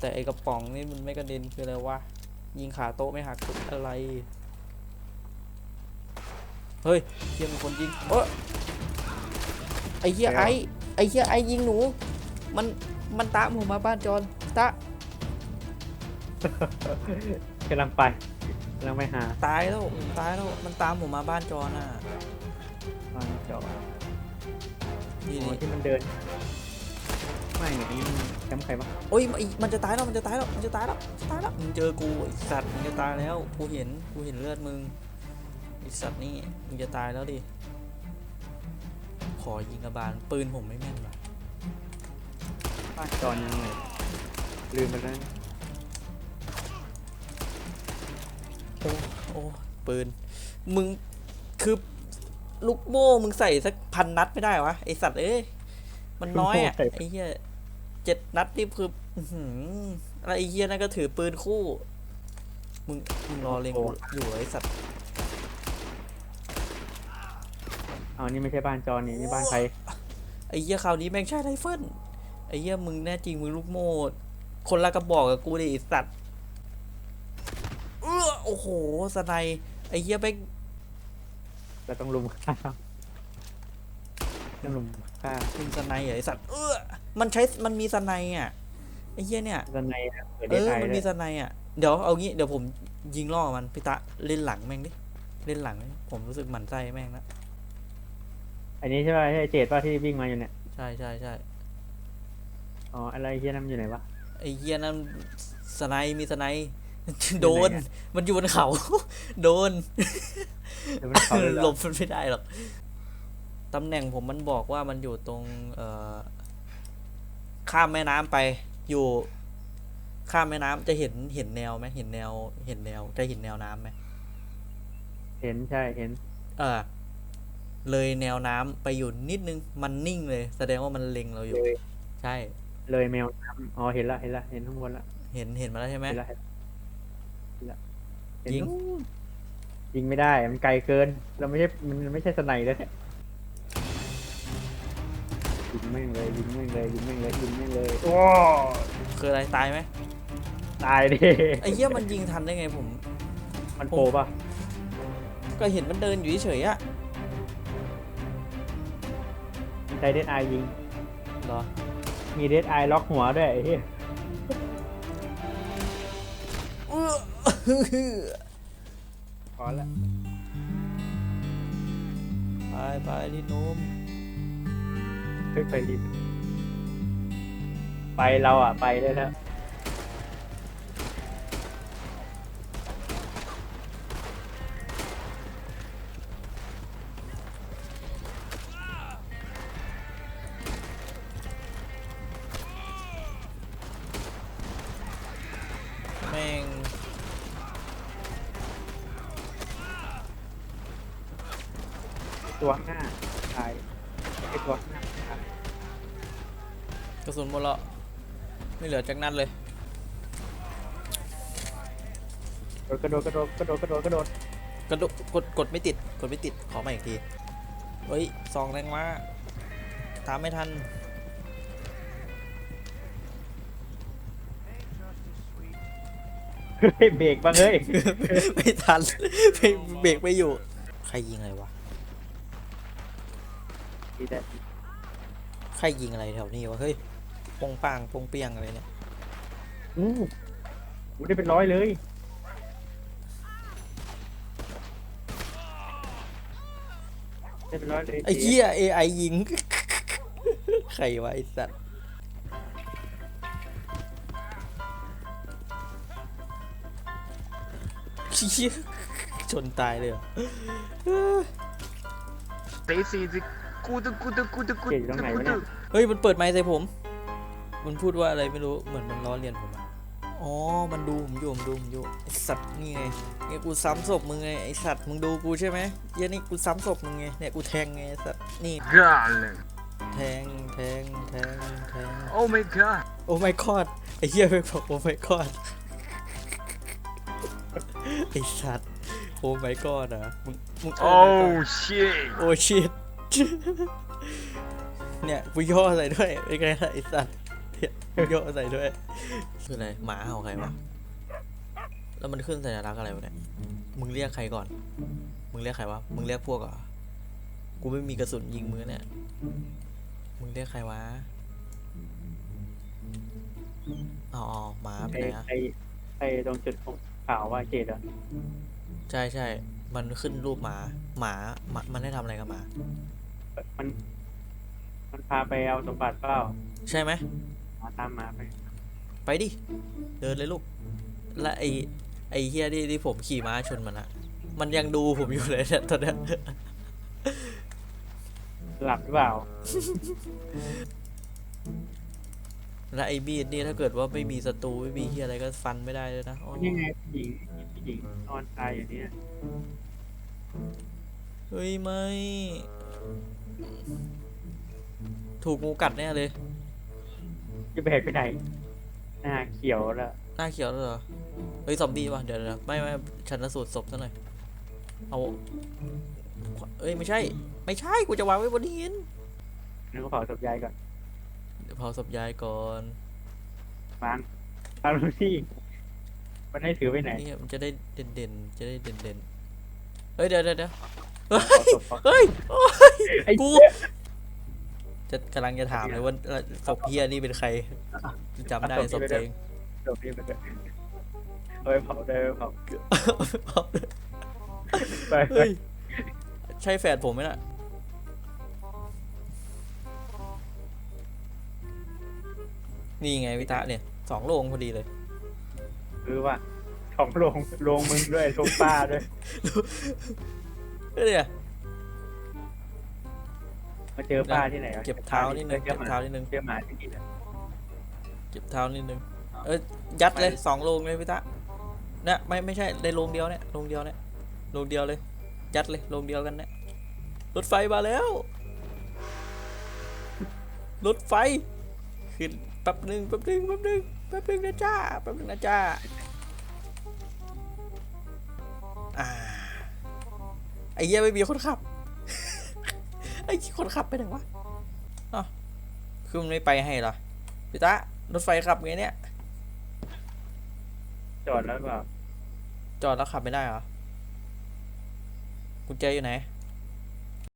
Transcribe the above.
แต่ไอกระป๋องนี่มันไม่กระเด็นคืออะไรวะ ยิงขาโต๊ะไม่หักคืออะไร เฮ้ยเฮียมีคนยิงเออไอเฮียไอไอเฮียไอยิงหนู มันมันตามผมมาบ้านจอนตะกำลังไปกำลังไปหาตายแล้วตายแล้วมันตามผมมาบ้านจอนอะบ้านจอดนี่อ๋อนี่ที่มันเดิน ไม่นี่แคมป์ใครปะโอ้ยไอ้มันจะตายแล้วมันจะตายแล้วมันจะตายแล้วจะตายแล้วมึงเจอกูไอสัตว์มึงจะตายแล้วกูเห็นกูเห็นเลือดมึงไอสัตว์นี่มึงจะตายแล้วดิขอยิงกระบาลปืนผมไม่แม่นว่ะบ้านจอนยังไงลืมไปแล้วโอ้โอ้ปืนมึงคือลูกโม่มึงใส่สักพันนัดไม่ได้วะไอสัตว์เอ้ยมันน้อยอะไอเหี้ย เจ็ดนัดนี่คืออื้อหืออะไรไอเหี้ยนั่นก็ถือปืนคู่ มึงมึงรอเล็งกูอยู่เหรอไอสัตว์เอานี่ไม่ใช่บ้านจอนนี่นี่บ้านใครไอเหี้ยคราวนี้แม่งใช่ไรเฟิลไอเหี้ยมึงแน่จริงมึงลูกโม่คนละกระบอกกับกูดิไอสัตว์เออโอ้โหสไนยไอเหี้ยแม่งเราต้องลุมฆ่าต้องลุมฆ่ามึงสไนยเหรอไอสัตว์เออ มันใช้มันมีสไนยอะไอเหี้ยเนี่ยด้านในอะเปิดเอได้อไทยมันเลมียสไนยอะเดี๋ยวเอางี้เดี๋ยวผมยิงล่อมันพี่ตะเล่นหลังแม่งดิเล่นหลังดิผมรู้สึกหมั่นไส้แม่งแล้วอันนี้ใช่ป่ะใช่เจดป่ะที่วิ่งมาอยู่เนี่ย ใช่ใช่ใช่อ๋ออะไรเฮียนั่นมันอยู่ไหนวะ ไอเหี้ยนั่นสไนยมีสไนยโดนอยู่ไหนอะมันอยู่บนเขา โดน เดี๋ยวมันเข้าเลยเหรอหลบมันไม่ได้หรอก ตำแหน่งผมมันบอกว่ามันอยู่ตรง เอ่อ ข้ามแม่น้ำไปอยู่ข้ามแม่น้ำจะเห็นเห็นแนวไหมเห็นแนว เห็นแนว จะเห็นแนวน้ำไหมเห็นใช่เห็น เออเลยแนวน้ำไปอยู่นิดนึงมันนิ่งเลย แสดงว่ามันเล็งเราอยู่เลยใช่ เลยแมวน้ำอ๋อเห็นละเห็นละเห็นข้างบนละเห็นเห็นมาแล้วใช่ไหมเห็นละเห็นละเห็นละเห็นยิงนู่นยิงไม่ได้ มันไกลเกิน เราไม่ใช่มันไม่ใช่สไนแล้วเนี่ย ยิงแม่งเลยยิงแม่งเลยยิงแม่งเลยยิงแม่งเลยโอ้คืออะไรตายไหมตายดิไอ้เหี้ยมันยิงทันได้ไงผม มันโปป่ะก็เห็นมันเดินอยู่เฉยๆอะมันใช้เดดไอยิง เหรอมีเดดไอล็อกหัวด้วยไอ้เหี้ยเอื้อพอละไปไปที่นุ่ม ขึ้นไปดิไปเราอะ ไปได้แล้วแม่งตัวข้างหน้าตาย ไอตัวข้างหน้าตายกระสุนหมดและไม่เหลือจากนั้นเลย กระโดดกระโดดกระโดดกระโดดกระโดดกระโดดกดกดไม่ติดกดไม่ติดขอมาอีกทีเฮ้ยซองแรงมากตามไม่ทันเฮ้ยเบรกบ้างเฮ้ย ไม่ทันเบรกเบรกไม่อยู่ ใครยิงอะไรวะ ดีแต่ใครยิงอะไรแถวนี้วะเฮ้ยปงปังปงเปียงอะไรเนี่ยอู้หูได้เป็นร้อยเลย ได้เป็นร้อยเลยไอ้เหี้ย AI ยิง ใครวะไอ้สัตว์เหี้ยชนตายเลยเหรอ This is good, good, good, good, เก่งตรงไหนวะเนี่ย เฮ้ย มันเปิดไมค์ใส่ผม มันพูดว่าอะไรไม่รู้ เหมือนมันล้อเลียนผมอะอ๋อ มันดูผมอยู่ผมดูผมอยู่ไอสัตว์นี่ไงเนี่ยกูซ้ำศพมึงไงไอสัตว์มึงดูกูใช่ไหมเหี้ยนี่กูซ้ำศพมึงไง เนี่ยกูแทงไงไอ้สัตว์ นี่ Girl. แทง แทง แทง แทง Oh my god. โอ้ไม่คอดไอเหี้ยไปบอกโอ้ไม่คอดไอสัตว์โอ้ไม่กอดอะมึงมึง Oh shit. โอ้ชิต เนี่ยกูย่อใส่ด้วยเป็นไงล่ะไอสัตว์โยกใส่ด้วย คืออะไรหมาเห่าใครวะแล้วมันขึ้นสัญลักษณ์อะไรวะเนี่ย มึงเรียกใครก่อน มึงเรียกใครวะ มึงเรียกพวกเหรอ กูไม่มีกระสุนยิงมือเนี่ย มึงเรียกใครวะอ๋ออ๋อหมาไปไอ้ไหนอะไอ้ไอ้ตรงจุดขาวว่าเจดอะใช่ใช่ มันขึ้นรูปหมา หมาหมามันได้ทำอะไรกับหมา มัน มันพาไปเอาสมบัติเปล่าใช่ไหมมาตามหมาไป ไปดิ เดินเลยลูก และไอไอเฮียที่ที่ผมขี่ม้าชนมันอะมันยังดูผมอยู่เลยเนี่ยตอนเนี้ยหลับหรือเปล่า และไอมีดนี่ถ้าเกิดว่าไม่มีศัตรูไม่มีเฮียอะไรก็ฟันไม่ได้เลยนะอ๋อนี่ไงผู้หญิงผู้หญิงนอนตายอยู่เนี่ย เฮ้ย ไม่ ถูกงูกัดแน่เลย จะไปไหนไปไหน หน้าเขียวแล้วหน้าเขียวแล้วเหรอ เฮ้ยซอมบี้วะเดี๋ยวเดี๋ยวไม่ไม่ชันสูตรศพซะหน่อย เอาเอ้ย ไม่ใช่ ไม่ใช่ กูจะวางไว้บนหินนึกว่าเผาศพยายก่อนเดี๋ยวเผาศพยายก่อนวางวางดูที่มันให้ถือไปไหนนี่มันจะได้เด่นเด่นๆจะได้เด่นเด่นๆ เฮ้ย เดี๋ยวเดี๋ยว เดี๋ยวเผาศพเฮ้ยโอ๊ยไอ้กูเหี้ยจะกำลังจะถามเลยว่าศพเฮียนี่เป็นใครจำได้ศพตัวเองศพนี้ไปเลยเอาไปเผาได้ไปเผาไปไปเฮ้ยใช่แฟนผมไหมน่ะ นี่ไงวิตะเนี่ยสองโลงพอดีเลย คือว่าของโรงโรงมึงด้วยโรงป้าด้วย เฮ้ยเนี่ยมาเจอป้าที่ไหนวะเก็บเท้านิดนึงเจเก็อบหมาเท้านิดนึงเจอหมาที่กินอะเก็บเท้านิดนึงเอ้ยยัดเลยสองโลงเลยพี่ตะเนี่ยไม่ไม่ใช่ในโลงเดียวเนี่ยโลงเดียวเนี่ยโลงเดียวเลย ยัดเลยโลงเดียวกันเนี่ยรถไฟมาแล้วรถไฟขึ้นแป๊บหนึ่งแป๊บหนึ่งแป๊บหนึ่งแป๊บหนึ่งนะจ้าแป๊บหนึ่งนะจ้า ไอ้เหี้ยไม่มีคนขับ ไอ้คนขับไปไหนวะอ๋อคือมันไม่ไปให้เหรอพี่ตะรถไฟขับไงเนี่ย จอดแล้วแบบจอดแล้วขับไม่ได้เหรอกุญแจอยู่ไหนเ